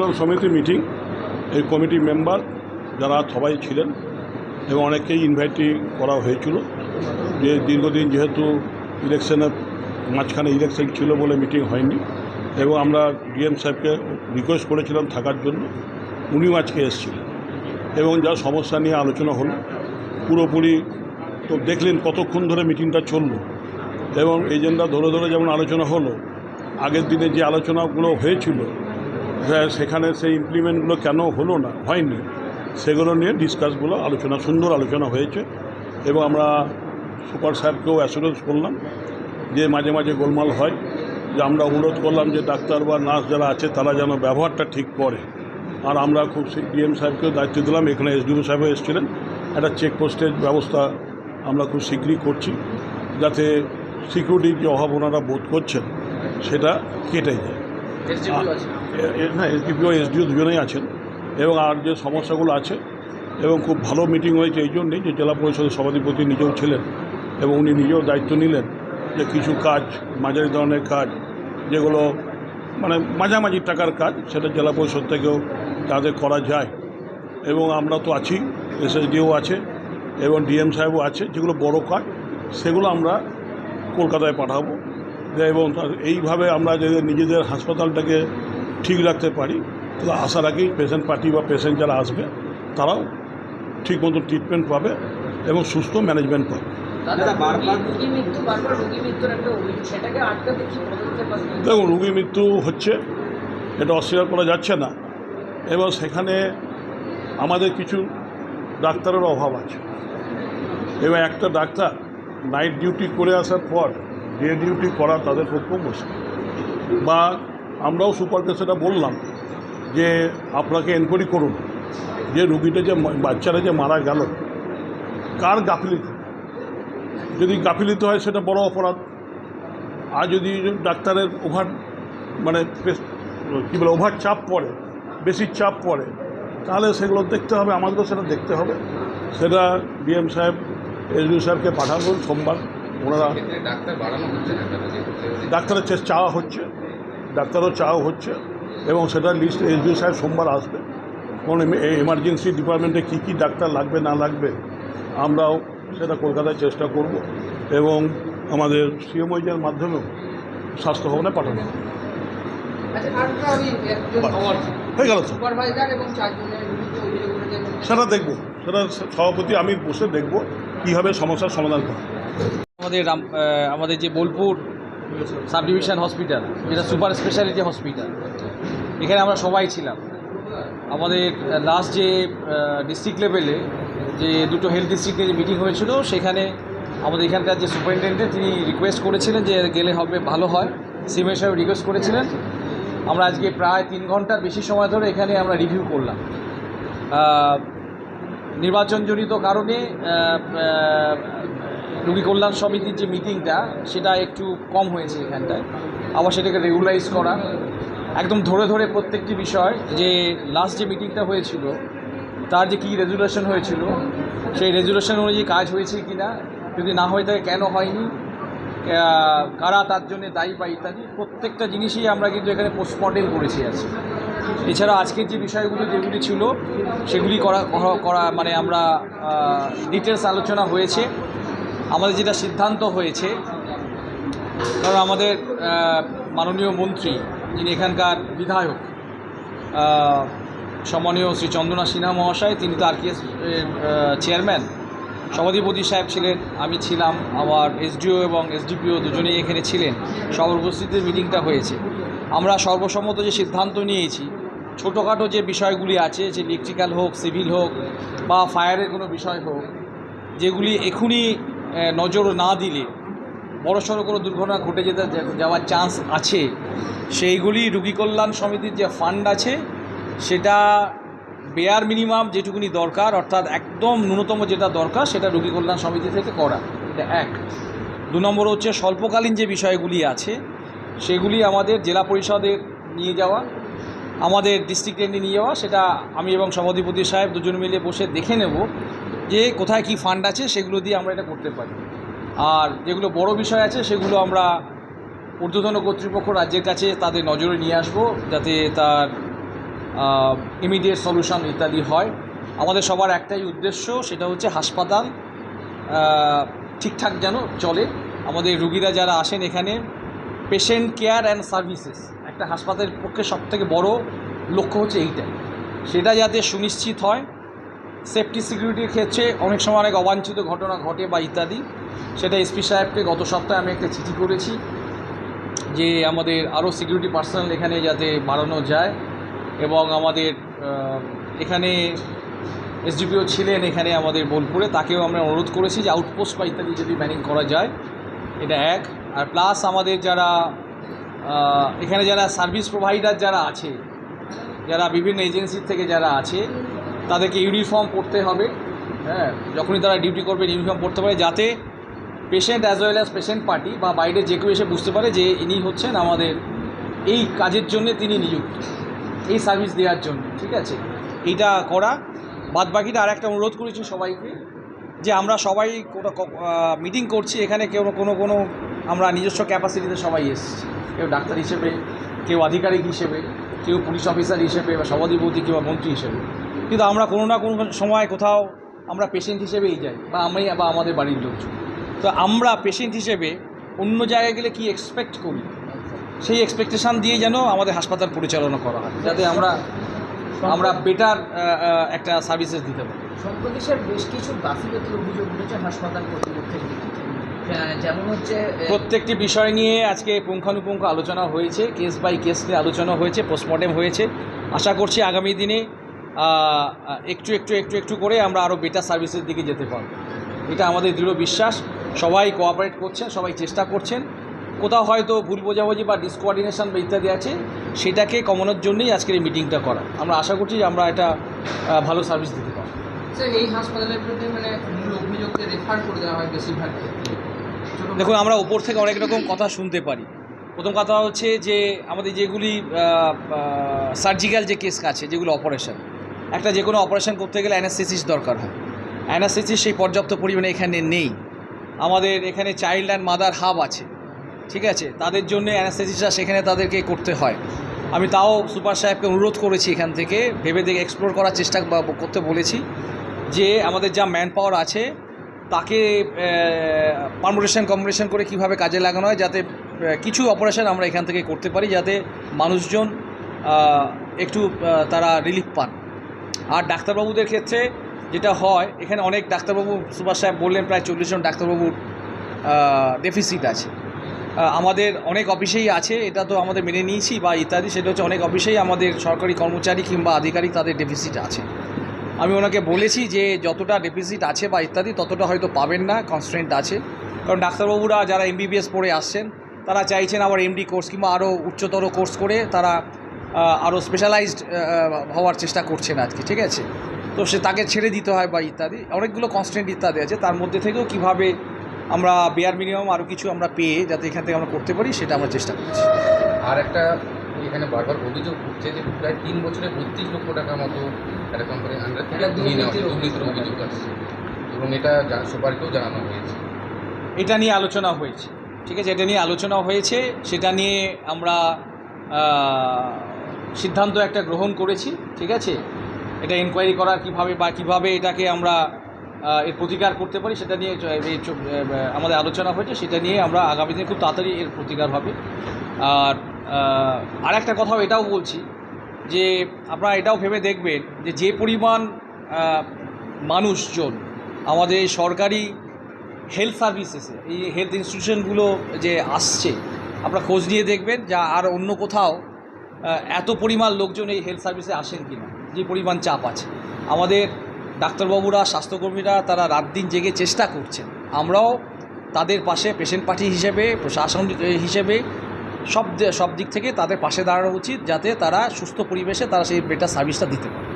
কল্যাণ সমিতি মিটিং, এই committee member যারা সবাই ছিলেন এবং অনেককেই ইনভাইটি করা হয়েছিল। যে দীর্ঘদিন যেহেতু ইলেকশনের মাঝখানে ইলেকশন ছিল বলে মিটিং হয়নি এবং আমরা ডিএম সাহেবকে রিকোয়েস্ট করেছিলাম থাকার জন্য, উনিও আজকে এসেছিলেন। এবং যা সমস্যা নিয়ে আলোচনা হলো, পুরোপুরি তো দেখলেন কতক্ষণ ধরে মিটিংটা চলল। এবং এজেন্ডা ধরে ধরে যেমন আলোচনা হলো, আগের দিনে যে আলোচনাগুলো হয়েছিল সেখানে সেই ইমপ্লিমেন্টগুলো কেন হলো না, হয়নি, সেগুলো নিয়ে ডিসকাসগুলো আলোচনা, সুন্দর আলোচনা হয়েছে এবং আমরা সুপার সাহেবকেও অ্যাসুরেন্স করলাম যে মাঝে মাঝে গোলমাল হয়, যে আমরা অনুরোধ করলাম যে ডাক্তার বা নার্স যারা আছে তারা যেন ব্যবহারটা ঠিক করে। আর আমরা খুব ডিএম সাহেবকেও দায়িত্ব দিলাম, এখানে এসডিও সাহেবও এসেছিলেন, একটা চেকপোস্টের ব্যবস্থা আমরা খুব শীঘ্রই করছি, যাতে সিকিউরিটির যে অভাব ওনারা বোধ করছেন, সেটা কেটে যায়। না এসডিপিও এসডিও দুজনেই আছেন এবং আর যে সমস্যাগুলো আছে এবং খুব ভালো মিটিং হয়েছে এই জন্যেই যে জেলা পরিষদের সভাধিপতি নিজেও ছিলেন এবং উনি নিজেও দায়িত্ব নিলেন যে কিছু কাজ মাঝারি ধরনের কাজ যেগুলো মানে মাঝামাঝি টাকার কাজ সেটা জেলা পরিষদ থেকেও তাদের করা যায়। এবং আমরা তো আছি এসএসডিও আছে এবং ডিএম সাহেবও আছে যেগুলো বড় কাজ সেগুলো আমরা কলকাতায় পাঠাবো। এবং এইভাবে আমরা যদি নিজেদের হাসপাতালটাকে ঠিক রাখতে পারি তাহলে আশা রাখি পেশেন্ট পার্টি বা পেশেন্ট যারা আসবে তারাও ঠিক মতো ট্রিটমেন্ট পাবে এবং সুস্থ ম্যানেজমেন্ট পাবে। দেখুন রুগী মৃত্যু হচ্ছে এটা অস্বীকার করা যাচ্ছে না। এবং সেখানে আমাদের কিছু ডাক্তারের অভাব আছে। এবং একটা ডাক্তার নাইট ডিউটি করে আসার পর ডে ডিউটি করা তাদের পক্ষেও মুশকিল। বা আমরাও সুপারকে সেটা বললাম যে আপনাকে এনকোয়ারি করুন, যে রুগীটা যে বাচ্চারা যে মারা গেল, কার গাফিলিতে? যদি গাফিলিতে হয় সেটা বড় অপরাধ। আর যদি ডাক্তারের ওভার মানে কী বলে, ওভার চাপ পড়ে, বেশি চাপ পড়ে, তাহলে সেগুলো দেখতে হবে, আমাদেরও সেটা দেখতে হবে। সেটা ডিএম সাহেব এসডি সাহেবকে পাঠাবেন সোমবার। ওনারা ক্ষেত্রে ডাক্তার বাড়ানো হচ্ছে না কেন যেহেতু ডাক্তারের চেষ্টা চাওয়া হচ্ছে ডাক্তারও চাওয়া হচ্ছে এবং সেটা লিস্ট এসডিও সাহেব সোমবার আসবে। কোন এমার্জেন্সি ডিপার্টমেন্টে কী কী ডাক্তার লাগবে না লাগবে আমরাও সেটা কলকাতায় চেষ্টা করব এবং আমাদের সিএমওইজের মাধ্যমেও স্বাস্থ্য ভবনে পাঠানো হবে। আচ্ছা হয়ে গেল সেটা দেখব। সেটা সভাপতি আমি বসে দেখব কীভাবে সমস্যার সমাধান করা। আমাদের রাম আমাদের যে বোলপুর সাব ডিভিশন হসপিটাল, যেটা সুপার স্পেশালিটি হসপিটাল। এখানে আমরা সবাই ছিলাম। আমাদের লাস্ট যে ডিস্ট্রিক্ট লেভেলে যে দুটো হেলথ ডিস্ট্রিক্টে যে মিটিং হয়েছিল, সেখানে আমাদের এখানকার যে সুপারিনটেন্ডেন্ট তিনি রিকোয়েস্ট করেছিলেন যে গেলে হবে, ভালো হয়। সিমের সাহেব রিকোয়েস্ট করেছিলেন। আমরা আজকে প্রায় তিন ঘণ্টার বেশি সময় ধরে এখানে আমরা রিভিউ করলাম। নির্বাচনজনিত কারণে রোগী কল্যাণ সমিতির যে মিটিংটা, সেটা একটু কম হয়েছে এখানটায়। আবার সেটাকে রেগুলাইজ করা। একদম ধরে ধরে প্রত্যেকটি বিষয় যে লাস্ট যে মিটিংটা হয়েছিল, তার যে কী রেজুলেশন হয়েছিল, সেই রেজুলেশন অনুযায়ী কাজ হয়েছে কি না যদি না হয়ে থাকে কেন হয়নি কারা তার জন্য দায়ী বা ইত্যাদি, প্রত্যেকটা জিনিসই আমরা কিন্তু এখানে পোস্টমর্টেম করেছি আছি এছাড়া আজকের যে বিষয়গুলো যেগুলি ছিল, সেগুলি করা- করা মানে আমরা ডিটেলস আলোচনা হয়েছে। আমাদের যেটা সিদ্ধান্ত হয়েছে কারণ আমাদের মাননীয় মন্ত্রী, যিনি এখানকার বিধায়ক সম্মানীয় শ্রী চন্দনা সিনহা মহাশয়, তিনি তো আর কি চেয়ারম্যান। সভাধিপতি সাহেব ছিলেন, আমি ছিলাম, আমার এসডিও এবং এসডিপিও দুজনেই এখানে ছিলেন। সবার উপস্থিতিতে মিটিংটা হয়েছে। আমরা সর্বসম্মত যে সিদ্ধান্ত নিয়েছি, ছোটোখাটো যে বিষয়গুলি আছে, যে ইলেকট্রিক্যাল হোক সিভিল হোক, বা ফায়ারের কোনো বিষয় হোক, যেগুলি এখনই নজর না দিলে বড়সড় কোনো দুর্ঘটনা ঘটে যেতে যাওয়ার চান্স আছে। সেইগুলি রুগী কল্যাণ সমিতির যে ফান্ড আছে, সেটা বেয়ার মিনিমাম যেটুকুনি দরকার, অর্থাৎ একদম ন্যূনতম যেটা দরকার, সেটা রুগী কল্যাণ সমিতি থেকে করা। এটা এক। দু নম্বর হচ্ছে স্বল্পকালীন যে বিষয়গুলি আছে, সেগুলি আমাদের জেলা পরিষদের নিয়ে যাওয়া, আমাদের ডিস্ট্রিক্টে নিয়ে যাওয়া, সেটা আমি এবং সভাধিপতি সাহেব দুজন মিলে বসে দেখে নেব। যে কোথায় কি ফান্ড আছে, সেগুলো দিয়ে আমরা এটা করতে পারি। আর যেগুলো বড় বিষয় আছে, সেগুলো আমরা ঊর্ধ্বতন কর্তৃপক্ষ রাজ্যের কাছে তাদের নজরে নিয়ে আসব, যাতে তার ইমিডিয়েট সলিউশন ইত্যাদি হয়। আমাদের সবার একটাই উদ্দেশ্য, সেটা হচ্ছে হাসপাতাল ঠিকঠাক যেন চলে। আমাদের রুগীরা যারা আসেন এখানে পেশেন্ট কেয়ার অ্যান্ড সার্ভিসেস একটা হাসপাতালের পক্ষে সবথেকে বড় লক্ষ্য হচ্ছে এইটাই সেটা যাতে সুনিশ্চিত হয়। সেফটি সিকিউরিটির ক্ষেত্রে অনেক সময় অনেক অবাঞ্ছিত ঘটনা ঘটে বা ইত্যাদি। সেটা এসপি সাহেবকে গত সপ্তাহে আমি একটা চিঠি করেছি যে আমাদের আরও সিকিউরিটি পার্সোনাল এখানে যাতে বাড়ানো যায় এবং আমাদের এখানে এসডিপিও ছিলেন এখানে আমাদের বোলপুরে, তাকেও আমরা অনুরোধ করেছি যে আউটপোস্ট বা ইত্যাদি যদি ম্যানিং করা যায়, এটা এক। আর প্লাস আমাদের যারা এখানে যারা সার্ভিস প্রোভাইডার যারা আছে, যারা বিভিন্ন এজেন্সির থেকে যারা আছে তাদেরকে ইউনিফর্ম পরতে হবে। হ্যাঁ যখনই তারা ডিউটি করবে ইউনিফর্ম পরতে পারে যাতে patient as well as patient party বা বাইরে যে কেউ এসে বুঝতে পারে যে ইনি হচ্ছেন আমাদের এই কাজের জন্য তিনি নিযুক্ত, এই সার্ভিস দেওয়ার জন্য, ঠিক আছে? এইটা করা। বাদ বাকিটা আর একটা অনুরোধ করেছি সবাইকে যে আমরা সবাই মিটিং করছি, এখানে কেউ কোনো কোনো আমরা নিজস্ব ক্যাপাসিটিতে সবাই এসেছি। কেউ ডাক্তার হিসেবে, কেউ আধিকারিক হিসেবে, কেউ পুলিশ অফিসার হিসেবে বা সভাধিপতি কেউ মন্ত্রী হিসেবে। কিন্তু আমরা কোনো না কোনো সময় কোথাও আমরা পেশেন্ট হিসেবেই যাই বা আমি বা আমাদের বাড়ির লোকজন। তো আমরা পেশেন্ট হিসেবে অন্য জায়গায় গেলে কি এক্সপেক্ট করি? সেই এক্সপেকটেশান দিয়ে যেন আমাদের হাসপাতাল পরিচালনা করা হয় যাতে আমরা আমরা বেটার একটা সার্ভিসেস দিতে পারি। সম্প্রতি স্যার বেশ কিছু গাফিলতির অভিযোগ উঠেছে হাসপাতাল কর্তৃপক্ষের যেমন হচ্ছে প্রত্যেকটি বিষয় নিয়ে আজকে পুঙ্খানুপুঙ্খ আলোচনা হয়েছে কেস বাই কেস নিয়ে আলোচনা হয়েছে পোস্টমর্টেম হয়েছে। আশা করছি আগামী দিনে একটু একটু একটু একটু করে আমরা আরও বেটার সার্ভিসের দিকে যেতে পারব। এটা আমাদের দৃঢ় বিশ্বাস। সবাই কোঅপারেট করছেন সবাই চেষ্টা করছেন। কোথাও হয়তো ভুল বোঝাবুঝি বা ডিসকোয়ার্ডিনেশন বা ইত্যাদি আছে সেটাকে কমানোর জন্যই আজকের এই মিটিংটা করা। আমরা আশা করছি যে আমরা এটা ভালো সার্ভিস দিতে পারব। এই হাসপাতালের প্রতি মানে মূল অভিযোগকে রেফার করে দেওয়া হয় বেশিরভাগ দেখুন আমরা ওপর থেকে অনেক রকম কথা শুনতে পারি। প্রথম কথা হচ্ছে যে আমাদের যেগুলি সার্জিক্যাল যে কেস আছে যেগুলো অপারেশন একটা যে কোনো অপারেশন করতে গেলে অ্যানাস্থেসিস দরকার হয়। অ্যানাস্থেসিস সেই পর্যাপ্ত পরিমাণে এখানে নেই। আমাদের এখানে চাইল্ড অ্যান্ড মাদার হাব আছে, ঠিক আছে? তাদের জন্য অ্যানাস্থেসিসটা সেখানে তাদেরকে করতে হয়। আমি তাও সুপার সাহেবকে অনুরোধ করেছি এখান থেকে, ভেবে দেখে এক্সপ্লোর করার চেষ্টা করতে বলেছি যে আমাদের যা ম্যান পাওয়ার আছে, তাকে পারমোটেশন কম্বিনেশন করে কীভাবে কাজে লাগানো হয় যাতে কিছু অপারেশন আমরা এখান থেকে করতে পারি যাতে মানুষজন একটু তারা রিলিফ পান। আর ডাক্তারবাবুদের ক্ষেত্রে যেটা হয়, এখানে অনেক ডাক্তারবাবু, সুভাষ সাহেব বললেন প্রায় চল্লিশ জন ডাক্তারবাবুর ডেফিসিট আছে। আমাদের অনেক অফিসেই আছে, এটা তো আমাদের মেনে নিয়েছি বা ইত্যাদি, সেটা হচ্ছে অনেক অফিসেই আমাদের সরকারি কর্মচারী কিংবা আধিকারিক তাদের ডেফিসিট আছে। আমি ওনাকে বলেছি যে যতটা ডেফিসিট আছে বা ইত্যাদি, ততটা হয়তো পাবেন না কনস্ট্রেন্ট আছে। কারণ ডাক্তারবাবুরা যারা এমবিবিএস পড়ে আসছেন, তারা চাইছেন আবার এমডি কোর্স কিংবা আরও উচ্চতর কোর্স করে তারা আরও স্পেশালাইজড হওয়ার চেষ্টা করছেন আজকে ঠিক আছে? তো সে তাকে ছেড়ে দিতে হয় বা ইত্যাদি অনেকগুলো কনস্ট্রেন্ট ইত্যাদি আছে। তার মধ্যে থেকেও কীভাবে আমরা বেয়ার মিনিমাম আরও কিছু আমরা পেয়ে যাতে এখান থেকে আমরা করতে পারি সেটা আমরা চেষ্টা করছি। আর একটা এখানে বারবার অভিযোগ উঠছে যে প্রায় তিন বছরে বত্রিশ লক্ষ টাকা মতো একটা কোম্পানির আন্ডার থেকে নিয়ে নেওয়া দুর্নীতির দুর্নীতির অভিযোগ আসছে এবং এটা সুপারকেও জানানো হয়েছে। এটা নিয়ে আলোচনা হয়েছে ঠিক আছে? এটা নিয়ে আলোচনা হয়েছে সেটা নিয়ে আমরা সিদ্ধান্ত একটা গ্রহণ করেছি, ঠিক আছে? এটা এনকোয়ারি করার কীভাবে বা কীভাবে এটাকে আমরা এর প্রতিকার করতে পারি সেটা নিয়ে আমাদের আলোচনা হয়েছে, সেটা নিয়ে আমরা আগামী দিনে খুব তাড়াতাড়ি এর প্রতিকার হবে। আর আর একটা কথাও এটাও বলছি যে, আপনারা এটাও ভেবে দেখবেন যে যে পরিমাণ মানুষজন আমাদের সরকারি হেলথ সার্ভিসেসে এই হেলথ ইনস্টিটিউশনগুলো যে আসছে, আপনারা খোঁজ নিয়ে দেখবেন, যা আর অন্য কোথাও এত পরিমাণ লোকজন এই হেলথ সার্ভিসে আসেন কি না যে পরিমাণ চাপ আছে। আমাদের ডাক্তারবাবুরা, স্বাস্থ্যকর্মীরা, তারা রাত দিন জেগে চেষ্টা করছেন। আমরাও তাদের পাশে পেশেন্ট পার্টি হিসেবে, প্রশাসন হিসেবে সব সব দিক থেকে তাদের পাশে দাঁড়ানো উচিত, যাতে তারা সুস্থ পরিবেশে তারা সেই বেটার সার্ভিসটা দিতে পারে।